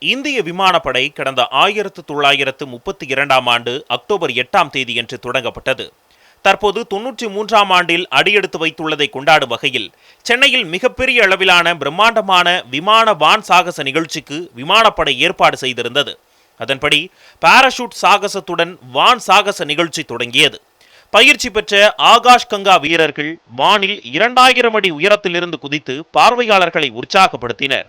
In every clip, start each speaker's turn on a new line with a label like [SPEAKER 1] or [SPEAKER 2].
[SPEAKER 1] இந்திய விமானப்படை கடந்த ஆயிரத்து தொள்ளாயிரத்து முப்பத்தி இரண்டாம் ஆண்டு அக்டோபர் எட்டாம் தேதியன்று தொடங்கப்பட்டது. தற்போது தொன்னூற்றி மூன்றாம் ஆண்டில் அடியெடுத்து வைத்துள்ளதை கொண்டாடும் வகையில் சென்னையில் மிகப்பெரிய அளவிலான பிரம்மாண்டமான விமான வான் சாகச நிகழ்ச்சிக்கு விமானப்படை ஏற்பாடு செய்திருந்தது. அதன்படி பாராஷூட் சாகசத்துடன் வான் சாகச நிகழ்ச்சி தொடங்கியது. பயிற்சி பெற்ற ஆகாஷ் கங்கா வீரர்கள் வானில் இரண்டாயிரம் அடி உயரத்திலிருந்து குதித்து பார்வையாளர்களை உற்சாகப்படுத்தினர்.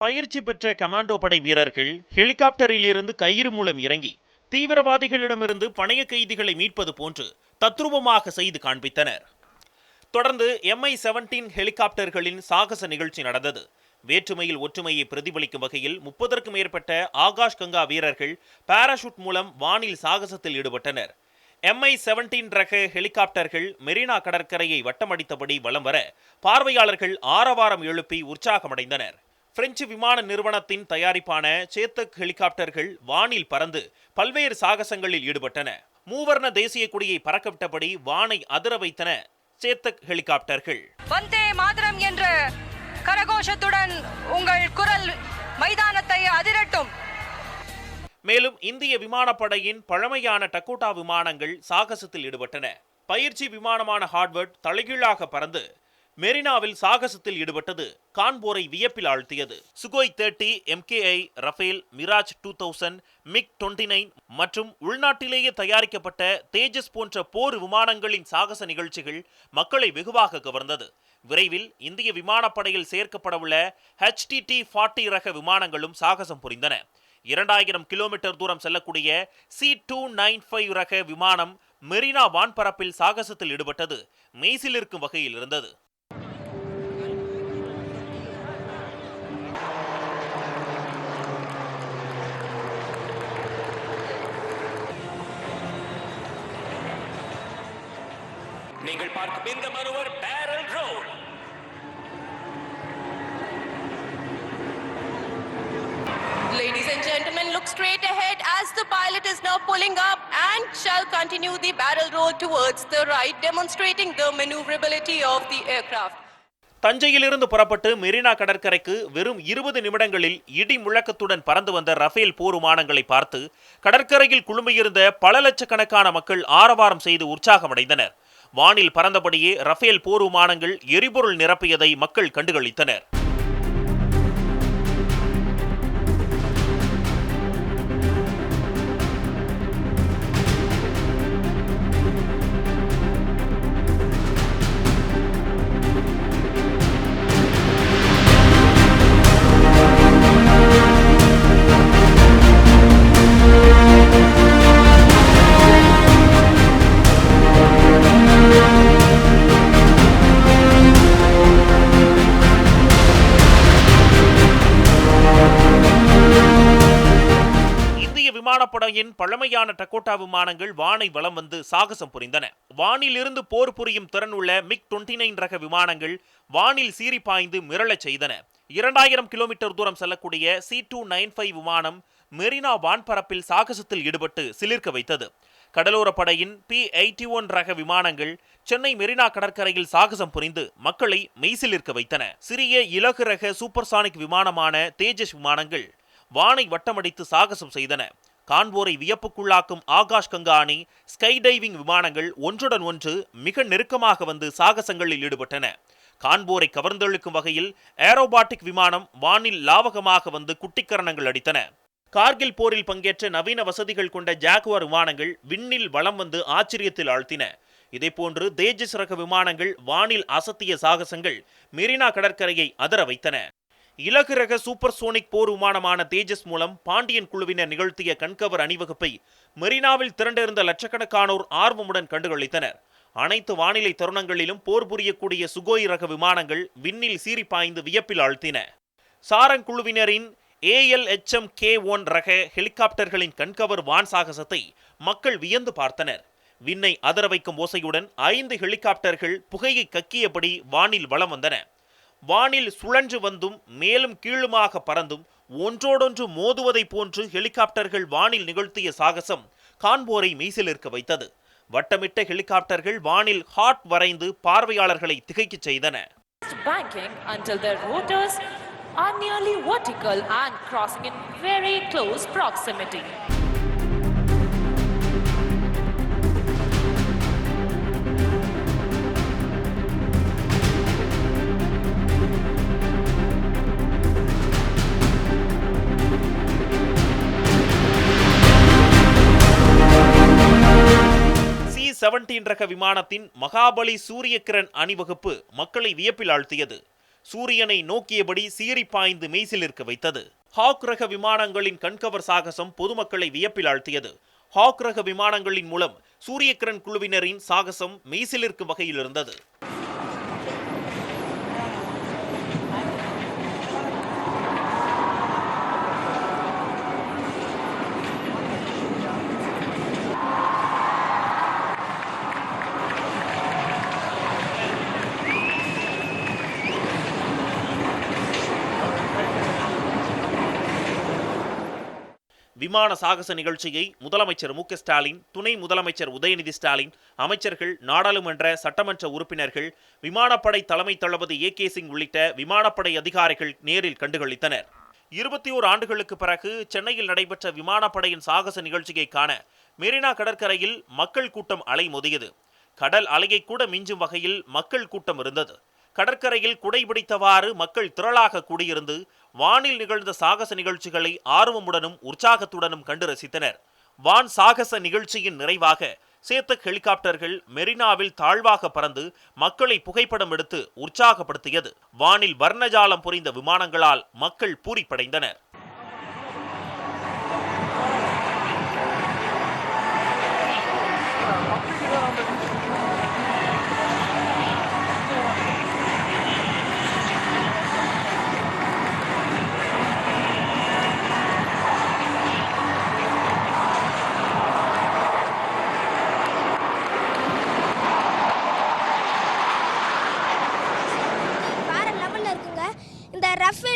[SPEAKER 1] பயிற்சி பெற்ற கமாண்டோ படை வீரர்கள் ஹெலிகாப்டரில் இருந்து கயிறு மூலம் இறங்கி தீவிரவாதிகளிடமிருந்து பணைய கைதிகளை மீட்பது போன்று தத்ரூபமாக செய்து காண்பித்தனர். தொடர்ந்து எம்ஐ செவன்டீன் ஹெலிகாப்டர்களின் சாகச நிகழ்ச்சி நடந்தது. வேற்றுமையில் ஒற்றுமையை பிரதிபலிக்கும் வகையில் முப்பதற்கும் மேற்பட்ட ஆகாஷ் கங்கா வீரர்கள் பாராஷூட் மூலம் வானில் சாகசத்தில் ஈடுபட்டனர். எம்ஐ செவன்டீன் ரக ஹெலிகாப்டர்கள் மெரினா கடற்கரையை வட்டமடித்தபடி வலம் வர பார்வையாளர்கள் ஆரவாரம் எழுப்பி உற்சாகமடைந்தனர். பிரெஞ்சு விமான நிறுவனத்தின் தயாரிப்பான சேத்தக் ஹெலிகாப்டர்கள் வானில் பறந்து பல்வேறு சாகசங்களில் ஈடுபட்டன. மூவர்ண தேசிய கொடியை பறக்கவிட்டபடி வானை அதிர வைத்தன சேத்தக் ஹெலிகாப்டர்கள்.
[SPEAKER 2] வந்தே மாதரம் என்ற கரகோஷத்துடன் உங்கள் குரல் மைதானத்தை அதிரட்டும்.
[SPEAKER 1] மேலும் இந்திய விமானப்படையின் பழமையான டக்கோட்டா விமானங்கள் சாகசத்தில் ஈடுபட்டன. பயிற்சி விமானமான ஹார்வர்ட் தலைகீழாக பறந்து மெரினாவில் சாகசத்தில் ஈடுபட்டது. கான்போரை வியப்பில் ஆழ்த்தியது. Sukhoi thirty MKI Rafale Mirage two thousand MiG twenty nine மற்றும் உள்நாட்டிலேயே தயாரிக்கப்பட்ட தேஜஸ் போன்ற போர் விமானங்களின் சாகச நிகழ்ச்சிகள் மக்களை வெகுவாக கவர்ந்தது. விரைவில் இந்திய விமானப்படையில் சேர்க்கப்படவுள்ள ஹெச்டிடி ஃபார்ட்டி ரக விமானங்களும் சாகசம் புரிந்தன. இரண்டாயிரம் கிலோமீட்டர் தூரம் செல்லக்கூடிய சி டூ நைன் ஃபைவ் ரக விமானம் மெரினா வான்பரப்பில் சாகசத்தில் ஈடுபட்டது. மெய்சிலிருக்கும் வகையில் இருந்தது.
[SPEAKER 3] நீங்கள் பார்க்கும் இந்த manoeuvre barrel roll
[SPEAKER 4] Ladies and gentlemen, look straight ahead as the pilot is now pulling up and shall continue the barrel roll towards the right, demonstrating the maneuverability of the aircraft.
[SPEAKER 1] தஞ்சையிலிருந்து புறப்பட்டு மெரினா கடற்கரைக்கு வெறும் இருபது நிமிடங்களில் இடி முழக்கத்துடன் பறந்து வந்த Rafale போர் விமானங்களை பார்த்து கடற்கரையில் குழுமியிருந்த பல லட்சக்கணக்கான மக்கள் ஆரவாரம் செய்து உற்சாகமடைந்தனர் வானில் பறந்தபடியே ரஃபேல் போர் விமானங்கள் எரிபொருள் நிரப்பியதை மக்கள் கண்டுகளித்தனர். விமானப்படையின் பழமையான டக்கோட்டா விமானங்கள் வானை வலம் வந்து சாகசம் புரிந்தன. வானிலிருந்து போர் புரியும் திறன் உள்ள மிக் டுவெண்ட்டி நைன் ரக விமானங்கள் வானில் சீறி பாய்ந்து மிரளச் செய்தன. இரண்டாயிரம் கிலோமீட்டர் தூரம் செல்லக்கூடிய சி டூ நைன் ஃபைவ் விமானம் மெரினா வான்பரப்பில் சாகசத்தில் ஈடுபட்டு சிலிர்க்க வைத்தது. கடலோர படையின் பி எயிட்டி ஒன் ரக விமானங்கள் சென்னை மெரினா கடற்கரையில் சாகசம் புரிந்து மக்களை மெய்சிலிருக்க வைத்தன. சிறிய இலகு ரக சூப்பர்சானிக் விமானமான தேஜஸ் விமானங்கள் வானை வட்டமடித்து சாகசம் செய்தன. கான்போரை வியப்புக்குள்ளாக்கும் ஆகாஷ் கங்கா அணி ஸ்கை டைவிங் விமானங்கள் ஒன்றுடன் ஒன்று மிக நெருக்கமாக வந்து சாகசங்களில் ஈடுபட்டன. காண்போரை கவர்ந்தெழுக்கும் வகையில் ஏரோபாட்டிக் விமானம் வானில் லாவகமாக வந்து குட்டிக்கரணங்கள் அடித்தன. கார்கில் போரில் பங்கேற்ற நவீன வசதிகள் கொண்ட ஜாகுவார் விமானங்கள் விண்ணில் வலம் வந்து ஆச்சரியத்தில் ஆழ்த்தின. இதேபோன்று தேஜஸ் ரக விமானங்கள் வானில் அசத்திய சாகசங்கள் மெரினா கடற்கரையை அதர வைத்தன. இலகு ரக சூப்பர் சோனிக் போர் விமானமான தேஜஸ் மூலம் பாண்டியன் குழுவினர் நிகழ்த்திய கண்கவர் அணிவகுப்பை மெரினாவில் திரண்டிருந்த லட்சக்கணக்கானோர் ஆர்வமுடன் கண்டுகளித்தனர். அனைத்து வானிலை தருணங்களிலும் போர் புரியக்கூடிய சுகோய் ரக விமானங்கள் விண்ணில் சீறி பாய்ந்து வியப்பில் ஆழ்த்தின. சாரங் குழுவினரின் ஏஎல்எச்எம் கே ஒன் ரக ஹெலிகாப்டர்களின் கண்கவர் வான் சாகசத்தை மக்கள் வியந்து பார்த்தனர். விண்ணை அதர வைக்கும் ஓசையுடன் ஐந்து ஹெலிகாப்டர்கள் புகையை கக்கியபடி வானில் வலம் வந்தன. வானில் சுழன்று வந்தும் மேலும் கீழுமாக பறந்தும் ஒன்றோடொன்று மோதுவதைப் போன்று ஹெலிகாப்டர்கள் வானில் நிகழ்த்திய சாகசம் காண்போரை மெய்சிலிருக்க வைத்தது வட்டமிட்ட ஹெலிகாப்டர்கள் வானில் ஹாட் வரைந்து பார்வையாளர்களை திகைக்கச் செய்தன
[SPEAKER 5] banking until their rotors are nearly vertical and crossing in very close proximity.
[SPEAKER 1] Seventeen ரக விமானத்தின் மகாபலி சூரியகிரண் அணிவகுப்பு மக்களை வியப்பில் ஆழ்த்தியது. சூரியனை நோக்கியபடி சீறி பாய்ந்து மெய்சிலிருக்க வைத்தது. ஹாக் ரக விமானங்களின் கண்கவர் சாகசம் பொதுமக்களை வியப்பில் ஆழ்த்தியது. ஹாக் ரக விமானங்களின் மூலம் சூரியகிரண் குழுவினரின் சாகசம் மெய்சிலிருக்கும் வகையில் இருந்தது. விமான சாகச நிகழ்ச்சியை முதலமைச்சர் மு ஸ்டாலின் துணை முதலமைச்சர் உதயநிதி ஸ்டாலின் அமைச்சர்கள் நாடாளுமன்ற சட்டமன்ற உறுப்பினர்கள் விமானப்படை தலைமை தளபதி ஏ கே சிங் உள்ளிட்ட விமானப்படை அதிகாரிகள் நேரில் கண்டுகளித்தனர். இருபத்தி ஓர் ஆண்டுகளுக்கு பிறகு சென்னையில் நடைபெற்ற விமானப்படையின் சாகச நிகழ்ச்சியை காண மெரினா கடற்கரையில் மக்கள் கூட்டம் அலை மோதியது. கடல் அலையை கூட மிஞ்சும் வகையில் மக்கள் கூட்டம் இருந்தது. கடற்கரையில் குடைபிடித்தவாறு மக்கள் திரளாக கூடியிருந்து வானில் நிகழ்ந்த சாகச நிகழ்ச்சிகளை ஆர்வமுடனும் உற்சாகத்துடனும் கண்டு ரசித்தனர். வான் சாகச நிகழ்ச்சியின் நிறைவாக சேத்தக் ஹெலிகாப்டர்கள் மெரினாவில் தாழ்வாக பறந்து மக்களை புகைப்படம் எடுத்து உற்சாகப்படுத்தியது. வானில் வர்ணஜாலம் புரிந்த விமானங்களால் மக்கள் பூரிப்படைந்தனர்.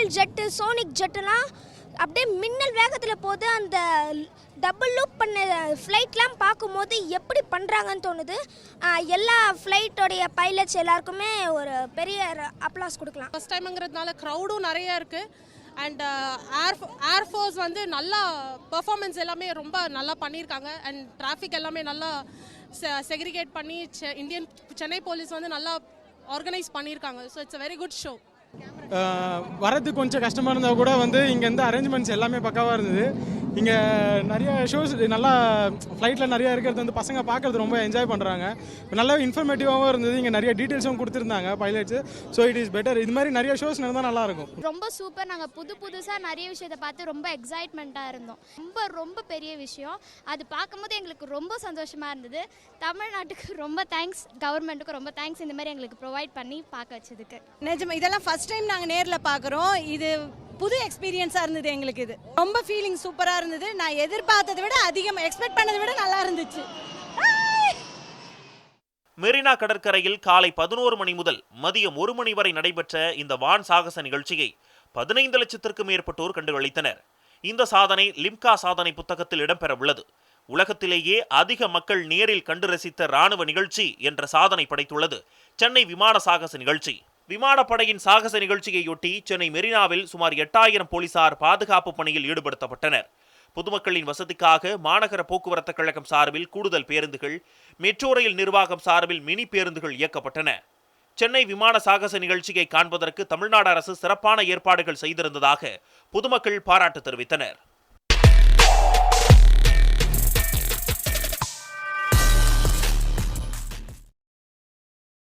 [SPEAKER 6] ரஃபேல் ஜெட்டு சோனிக் ஜெட்டுலாம் அப்படியே மின்னல் வேகத்தில் போது அந்த டபுள் லூப் பண்ண ஃப்ளைட்லாம் பார்க்கும்போது எப்படி பண்ணுறாங்கன்னு தோணுது. எல்லா ஃப்ளைட்டோடைய பைலட்ஸ் எல்லாருக்குமே ஒரு பெரிய அப்ளாஸ் கொடுக்கலாம்.
[SPEAKER 7] ஃபஸ்ட் டைமுங்கிறதுனால க்ரௌடும் நிறைய இருக்குது அண்ட் ஏர் ஏர்ஃபோர்ஸ் வந்து நல்லா பர்ஃபார்மன்ஸ் எல்லாமே ரொம்ப நல்லா பண்ணியிருக்காங்க. அண்ட் டிராஃபிக் எல்லாமே நல்லா செக்ரிகேட் பண்ணி செ- இந்தியன் சென்னை போலீஸ் வந்து நல்லா ஆர்கனைஸ் பண்ணியிருக்காங்க. So it's a very good show
[SPEAKER 8] வரது கொஞ்சம் கஷ்டமாக இருந்தால் கூட வந்து இங்கேருந்து அரேஞ்ச்மெண்ட்ஸ் எல்லாமே பக்காவாக இருந்தது. இங்கே நிறைய ஷோஸ் நல்லா ஃப்ளைட்டில் நிறைய இருக்கிறது வந்து பசங்க பார்க்கறது ரொம்ப என்ஜாய் பண்ணுறாங்க நல்ல இன்ஃபர்மேட்டிவாகவும் இருந்தது. இங்கே நிறைய டீட்டெயில்ஸும் கொடுத்துருந்தாங்க pilots so it is better இது மாதிரி நிறைய ஷோஸ் நடந்தால் நல்லாயிருக்கும்
[SPEAKER 9] ரொம்ப சூப்பர் நாங்கள் புது புதுசாக நிறைய விஷயத்தை பார்த்து ரொம்ப எக்ஸைட்மெண்ட்டாக இருந்தோம். ரொம்ப ரொம்ப பெரிய விஷயம். அது பார்க்கும்போது எங்களுக்கு ரொம்ப சந்தோஷமாக இருந்தது. தமிழ்நாட்டுக்கு ரொம்ப தேங்க்ஸ் கவர்மெண்ட்டுக்கு ரொம்ப தேங்க்ஸ் இந்த மாதிரி எங்களுக்கு ப்ரொவைட் பண்ணி பார்க்க வச்சதுக்கு.
[SPEAKER 10] நிஜம் இதெல்லாம் ஃபர்ஸ்ட் டைம் நாங்கள் நேரில் பார்க்குறோம். இது புது எக்ஸ்பீரியன்ஸாக இருந்தது எங்களுக்கு இது. ரொம்ப ஃபீலிங் சூப்பராக இருந்தது. நான் எதிர்பார்த்ததை விட அதிகமாக எக்ஸ்பெக்ட் பண்ணதை விட நல்லா இருந்துச்சு.
[SPEAKER 1] மெரினா கடற்கரையில் காலை பதினோரு மணி முதல் மதியம் ஒரு மணி வரை நடைபெற்ற இந்த வான் சாகச நிகழ்ச்சியை பதினைந்து லட்சத்திற்கும் மேற்பட்டோர் கண்டுகளித்தனர். இந்த சாதனை லிம்கா சாதனை புத்தகத்தில் இடம்பெற உள்ளது உலகத்திலேயே அதிக மக்கள் நேரில் கண்டு ரசித்த ராணுவ நிகழ்ச்சி என்ற சாதனை படைத்துள்ளது. சென்னை விமான சாகச நிகழ்ச்சி. விமானப்படையின் சாகச நிகழ்ச்சியையொட்டி சென்னை மெரினாவில் சுமார் எட்டாயிரம் போலீசார் பாதுகாப்பு பணியில் ஈடுபடுத்தப்பட்டனர். பொதுமக்களின் வசதிக்காக மாநகர போக்குவரத்து கழகம் சார்பில் கூடுதல் பேருந்துகள் மெட்ரோ ரயில் நிர்வாகம் சார்பில் மினி பேருந்துகள் இயக்கப்பட்டன. சென்னை விமான சாகச நிகழ்ச்சியை காண்பதற்கு தமிழ்நாடு அரசு சிறப்பான ஏற்பாடுகள் செய்திருந்ததாக பொதுமக்கள் பாராட்டு தெரிவித்தனர்.